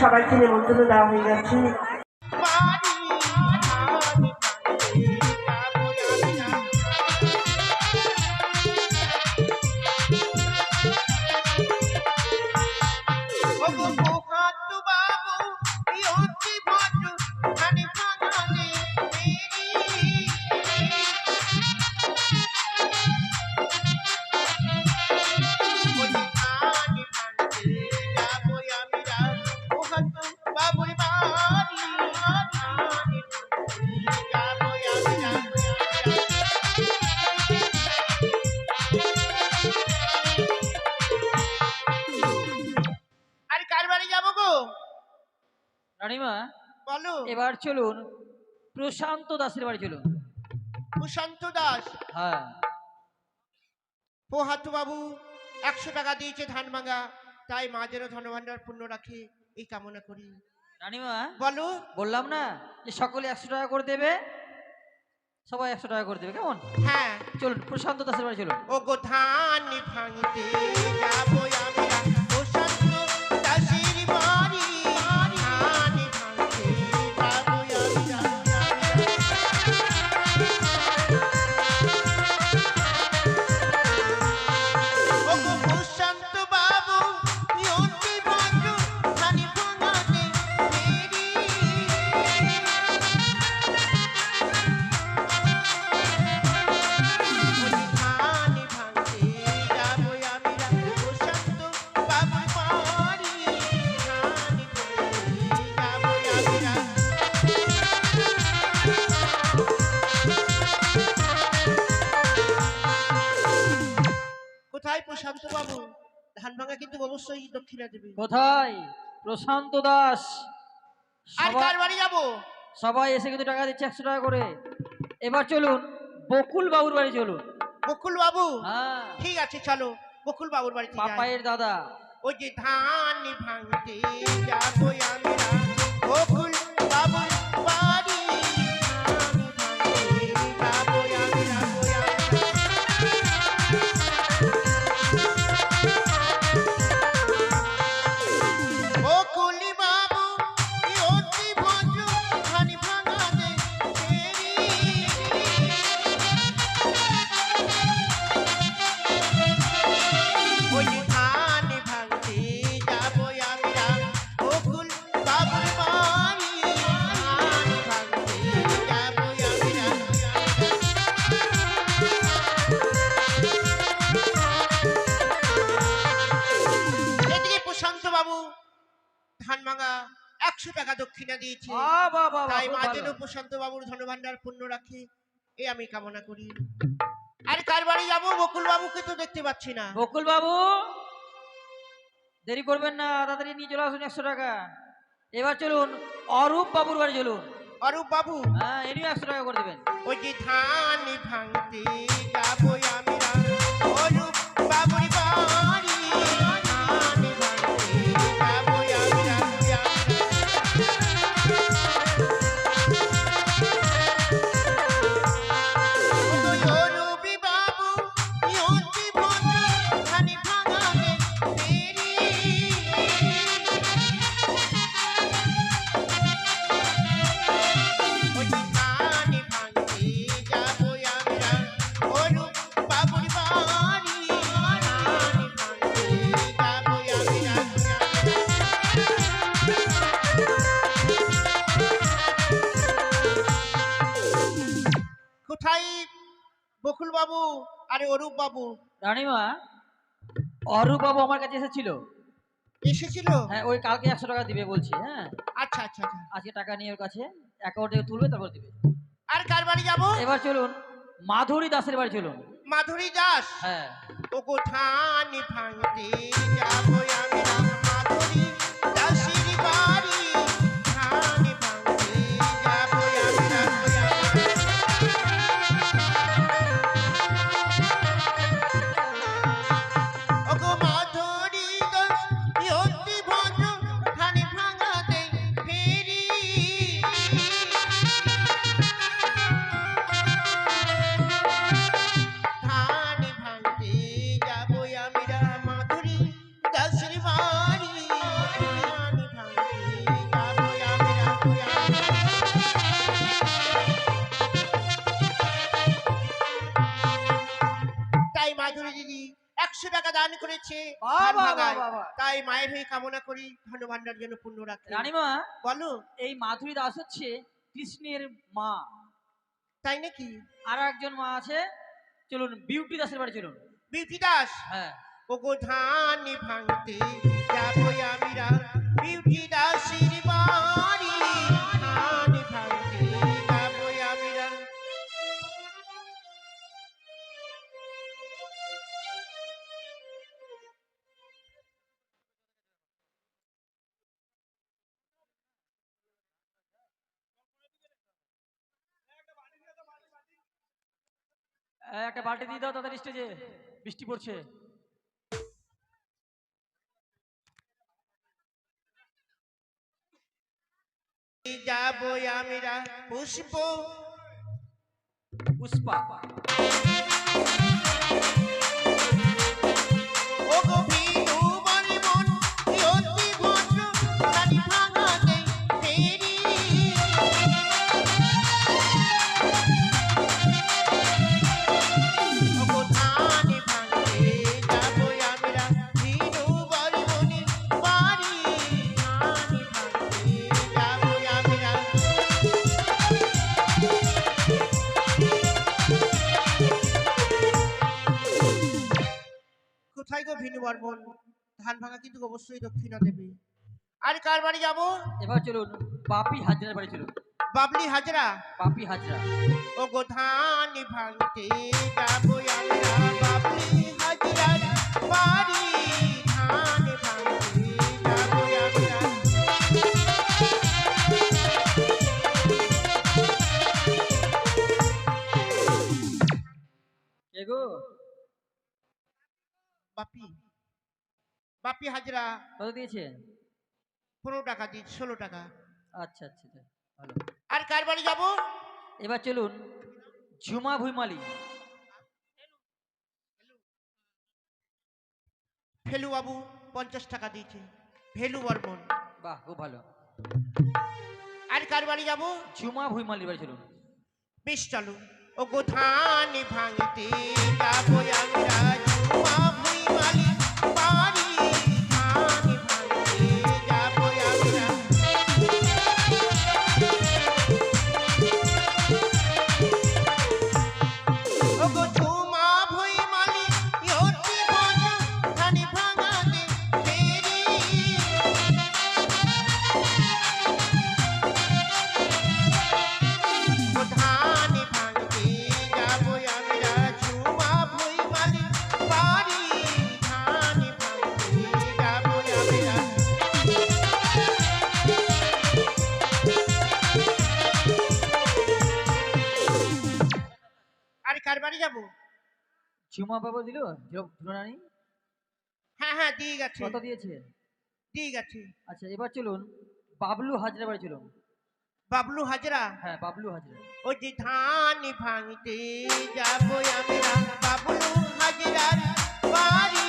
সবাই চিনে বন্ধুরা দেওয়া হয়ে গেছে চলুন প্রশান্ত দাসের বাড়ি চলুন। প্রশান্ত দাস? হ্যাঁ। পোহাতু বাবু একশো টাকা দিয়েছে ধান ভাঙা। তাই মা যেন ধনভাণ্ডার পূর্ণ রাখে এই কামনা করি। রানীমা বলো। বললাম না যে সকলে একশো টাকা করে দেবে? সবাই একশো টাকা করে দেবে কেমন? হ্যাঁ। চলুন প্রশান্ত দাসের বাড়ি চলুন। ও গো ধান ভাঙতে যাব আমরা কোথায়? প্রশান্ত দাস। আর কার বাড়ি যাব? সবাই এসে কিন্তু টাকা দিচ্ছে একশো টাকা করে। এবার চলুন বকুল বাবুর বাড়ি চলুন। বকুল বাবু? হ্যাঁ। ঠিক আছে চলো। বকুল বাবুর বাড়ি যাই। দাদা। ওই যে ধান ভাঙতে যাব আমরা। বকুল দক্ষিণা দিয়েছে। তাই মা যেন প্রশান্ত বাবুর ধনভাণ্ডার পূর্ণ রাখে এই আমি কামনা করি। আর কার বাড়ি যাব? বকুল বাবুকে তো দেখতে পাচ্ছি না। বকুল বাবু দেরি করবেন না তাড়াতাড়ি নিয়ে চলে আসুন একশো টাকা। এবার চলুন অরূপ বাবুর বাড়ি চলুন। অরূপ বাবু হ্যাঁ এনিও একশো টাকা করে দেবেন। ওই যে ধান ভাঙতে যাব অরূপ বাবু আমার কাছে এসেছিল। এসেছিল? হ্যাঁ ওই কালকে একশো টাকা দিবে বলছি হ্যাঁ। আচ্ছা আচ্ছা আচ্ছা। আজকে টাকা নিয়ে ওর কাছে অ্যাকাউন্ট থেকে তুলবে তারপর দিবে। আর কার বাড়ি যাব? এবার চলুন মাধুরী দাসের বাড়ি চলুন। মাধুরী দাস? হ্যাঁ। ও কোথান ভাঙতে যাব আমরা তাই মায়ের হয়ে কামনা করি ধন ভান্ডার যেন পূর্ণ রাখে। রানীমা বলো। এই মাধুরী দাস হচ্ছে কৃষ্ণের মা। তাই নাকি? আর একজন মা আছে চলুন বিউটি দাসের বাড়ি চলুন। বিউটি দাস? হ্যাঁ। ও গো ধান ভাঙতে যাব আমি বিউটি দাসের একটা বালতি দিয়ে দাও তাদের স্টেজে। বৃষ্টি পড়ছে। যাব আমিরা পুষ্প। পুষ্পা। কিন্তু অবশ্যই দক্ষিণা দেবে। আর কার বাড়ি যাব? এবার চলুন বাপি হাজরার বাড়ি চলুন। বাবলি হাজরা? বাপি হাজরা। ও গোধান ভাঙতে যাব আমরা। বাপি হাজরা। কত দিয়েছে পনেরো টাকা দিই ষোলো টাকা। আচ্ছা আচ্ছা আচ্ছা, ভালো। আর কার বাড়ি যাব? এবার চলুন ঝুমা ভুইমালি। ফেলু বাবু পঞ্চাশ টাকা দিয়েছে ভেলু বর্মন। বাহ খুব ভালো। আর কার বাড়ি যাব? ঝুমা ভুইমালি বাড়ি চলুন। বেশ চলো। ও গো ধান ভাঙতে যাব আমরা বাড়ি যাব। ঝুমা বাবা দিল? ঝুনানি হ্যাঁ হ্যাঁ দিয়ে গেছে। কত দিয়েছে? ঠিক আছে আচ্ছা এবার চলুন বাবলু হাজরা বাড়ি চলুন। বাবলু হাজরা? হ্যাঁ বাবলু হাজরা। ওই যে ধান ভাঙতে যাব আমরা বাবলু হাজরা বাড়ি।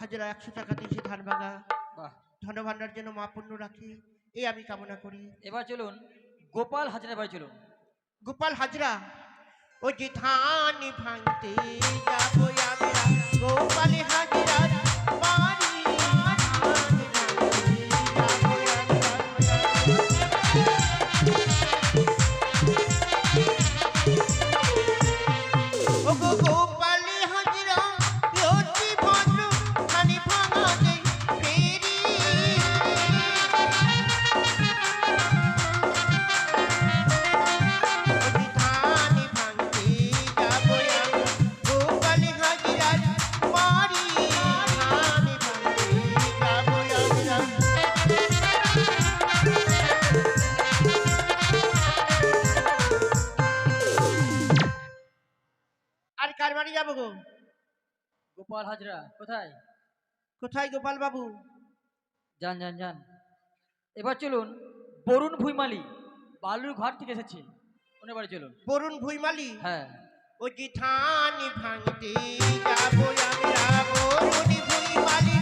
হাজারা একশো টাকা দিয়েছি ধান ভাঙা বাহ। ধন ভান্ডার যেন মা পূর্ণ রাখি। এই আমি কামনা করি। এবার চলুন গোপাল হাজরা বাড়ি চলুন। গোপাল হাজরা ও যে ধান ভাঙতে বাড়ি যাব গো। গোপাল হাজরা কোথায়? কোথায় গোপাল বাবু? যান যান যান। এবার চলুন বরুণ ভুইমালি বালুর ঘাট থেকে এসেছে। ওনার বাড়ি চলুন। বরুণ ভুইমালি? হ্যাঁ। ওই জিঠানি ভাঙতে যাব আমরা বরুণ ভুইমালি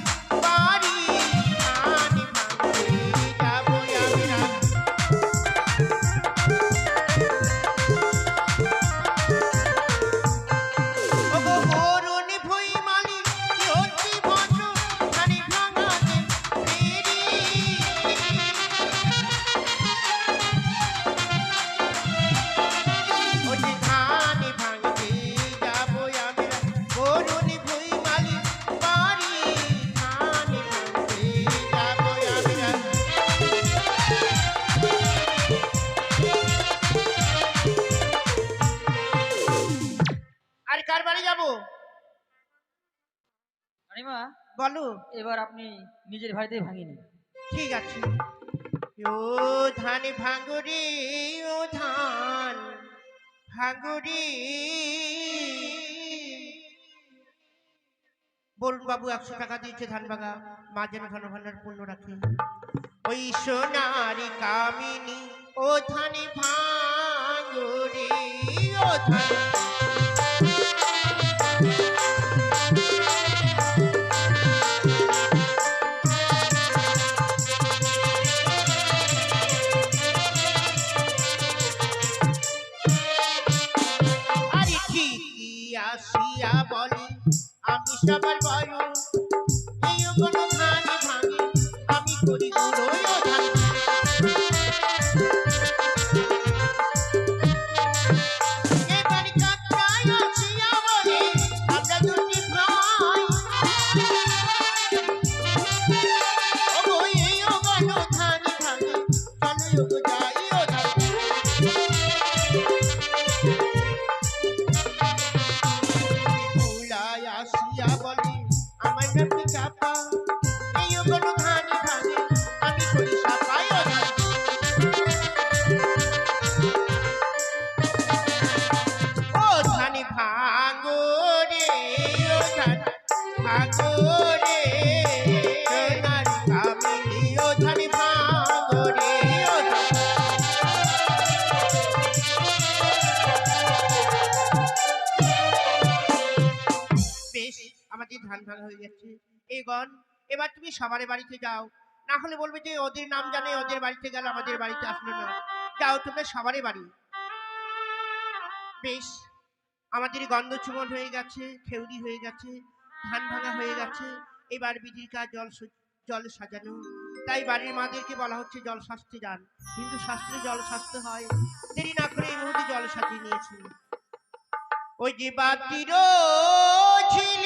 এবার আপনি নিজের বাড়িতে ভাঙিয়ে নিন। ঠিক আছে। ও ধান ভাঙ্গুরি ও ধান ভাঙ্গুরি বরুণ বাবু, একশো টাকা দিয়েছে ধান বাগা মা যেন ধন ভান্ডার পূর্ণ রাখে। ওই সোনারি কামিনী, ও ধানে ভাঙ্গুরি ও ধান আমি সবার আমাদের ধান ভাঙা হয়ে যাচ্ছে। এই গণ, এবার তুমি সবার বাড়িতে যাও। না হলে বলবে যে ওদের নাম জানে, ওদের বাড়িতে গেল, আমাদের বাড়িতে আসলো না। যাও, তোমরা সবারই বাড়ি। বেশ, আমাদের গন্ধ চুমন হয়ে গেছে, খেউরি হয়ে গেছে, ধান ভাঙা হয়ে গেছে। এবার বিধির জল জল সাজানো। তাই বাড়ির মাদেরকে বলা হচ্ছে জল স্বাস্থ্য যান। কিন্তু শাস্ত্রে জল স্বাস্থ্য হয়। দেরি না করে এই মুহূর্তে জল সাজিয়ে নিয়েছি। ওই যে বাতির ঝিলিমিলি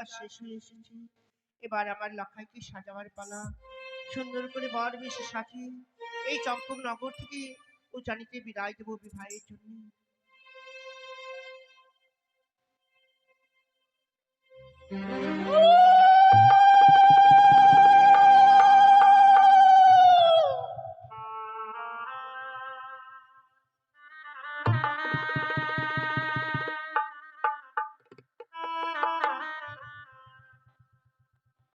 কাজ শেষ হয়ে এসেছি। এবার আমার লখাইকে সাজাবার পালা। সুন্দর করে বর বেশি সাথে এই চম্পক নগর থেকে ও জানিতে বিদায় দেব বিবাহের জন্য। Thank.